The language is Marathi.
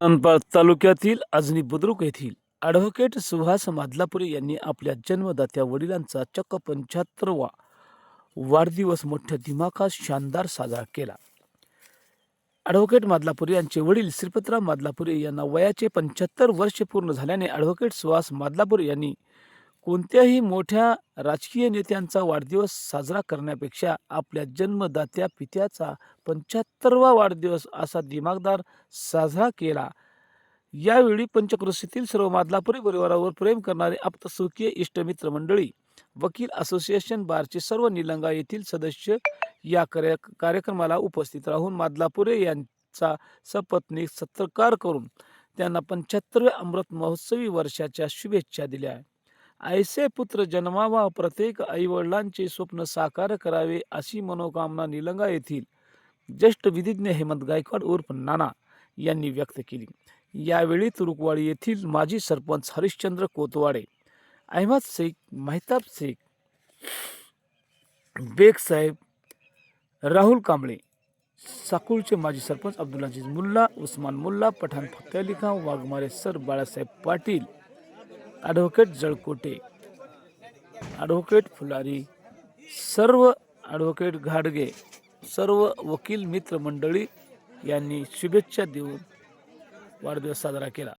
मनपाड तालुक्यातील अजनी बुद्रुक येथील ॲडव्होकेट सुहास मादलापुरे यांनी आपल्या जन्मदात्या वडिलांचा चक्क पंच्याहत्तरवा वाढदिवस मोठ्या दिमाखात शानदार साजरा केला. ॲडव्होकेट मादलापुरे यांचे वडील श्रीपतराव मादलापुरे यांना वयाचे पंच्याहत्तर वर्ष पूर्ण झाल्याने ॲडव्होकेट सुहास मादलापुरे यांनी कोणत्याही मोठ्या राजकीय नेत्यांचा वाढदिवस साजरा करण्यापेक्षा आपल्या जन्मदात्या पित्याचा पंच्याहत्तरवा वाढदिवस असा दिमागदार साजरा केला. यावेळी पंचक्रोशीतील सर्व मादलापुरी परिवारावर प्रेम करणारे आप्तसुखीय इष्टमित्र मंडळी वकील असोसिएशन बारचे सर्व निलंगा येथील सदस्य या कार्य कार्यक्रमाला उपस्थित राहून मादलापुरे यांचा सपत्नीक सत्कार करून त्यांना पंच्याहत्तरव्या अमृत महोत्सवी वर्षाच्या शुभेच्छा दिल्या. ऐसे पुत्र जन्मावा प्रत्येक आईवडिलांचे स्वप्न साकार करावे अशी मनोकामना निलंगा येथील ज्येष्ठ विधिज्ञ हेमंत गायकवाड उर्फ नाना यांनी व्यक्त केली. यावेळी तुरुकवाडी येथील माजी सरपंच हरिश्चंद्र कोतवाडे अहमद शेख मेहताब शेख बेग साहेब राहुल कांबळे साकुळचे माजी सरपंच अब्दुल अजीज मुल्ला उस्मान मुल्ला पठाण फक्त Ali Khan Waghmare sir Balasaheb Patil advocate Jalkote advocate Phulari सर्व ॲडव्होकेट घाडगे सर्व वकील मित्रमंडळी यांनी शुभेच्छा देऊन वाढदिवस साजरा केला.